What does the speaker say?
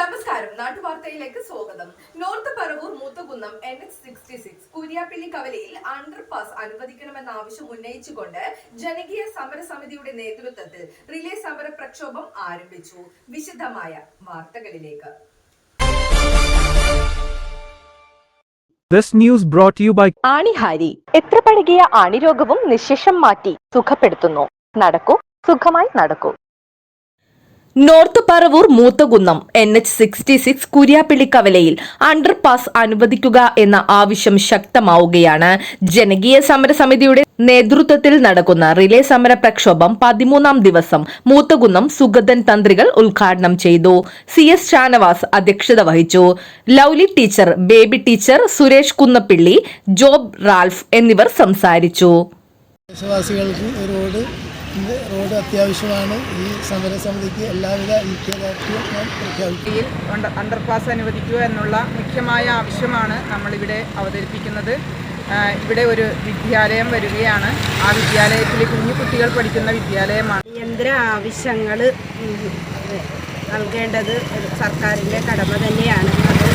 നമസ്കാരം. നാട്ടുവാർത്തയിലേക്ക് സ്വാഗതം. North Paravur Moothakunnam N H sixty six Kuriappilly കവലയിൽ അണ്ടർപാസ് അനുവദിക്കണമെന്ന ആവശ്യം ഉന്നയിച്ചുകൊണ്ട് ജനകീയ സമരസമിതിയുടെ നേതൃത്വത്തിൽ റിലേ സമര പ്രക്ഷോഭം ആരംഭിച്ചു. വിശദമായ വാർത്തകളിലേക്ക്. This news brought to you by ആണിഹാരി. എത്ര പഴകിയ ആണിരോഗവും നിശേഷം മാറ്റി സുഖപ്പെടുത്തുന്നു. നടക്കൂ സുഖമായി നടക്കൂ. North Paravur Moothakunnam N H sixty six Kuriappilly കവലയിൽ അണ്ടർപാസ് അനുവദിക്കുക എന്ന ആവശ്യം ശക്തമാവുകയാണ്. ജനകീയ സമരസമിതിയുടെ നേതൃത്വത്തിൽ നടക്കുന്ന റിലേ സമര പ്രക്ഷോഭം പതിമൂന്നാം ദിവസം മൂത്തകുന്നം സുഗതൻ തന്ത്രികൾ ഉദ്ഘാടനം ചെയ്തു. സി എസ് ഷാനവാസ് അധ്യക്ഷത വഹിച്ചു. Lovely teacher Baby teacher Suresh Kunnappilly Job Ralph എന്നിവർ സംസാരിച്ചു. ഇത് റോഡ് അത്യാവശ്യമാണ്. ഈ സമരസമിതിക്ക് എല്ലാവിധ ഐക്യദാർഢ്യവും ഞാൻ പ്രഖ്യാപിക്കും അണ്ടർ അണ്ടർപാസ് അനുവദിക്കുക എന്നുള്ള മുഖ്യമായ ആവശ്യമാണ് നമ്മളിവിടെ അവതരിപ്പിക്കുന്നത്. ഇവിടെ ഒരു വിദ്യാലയം വരികയാണ്. ആ വിദ്യാലയത്തിൽ കുഞ്ഞു കുട്ടികൾ പഠിക്കുന്ന വിദ്യാലയമാണ്. യന്ത്ര ആവശ്യങ്ങൾ നൽകേണ്ടത് സർക്കാരിന്റെ കടമ തന്നെയാണ്. അത്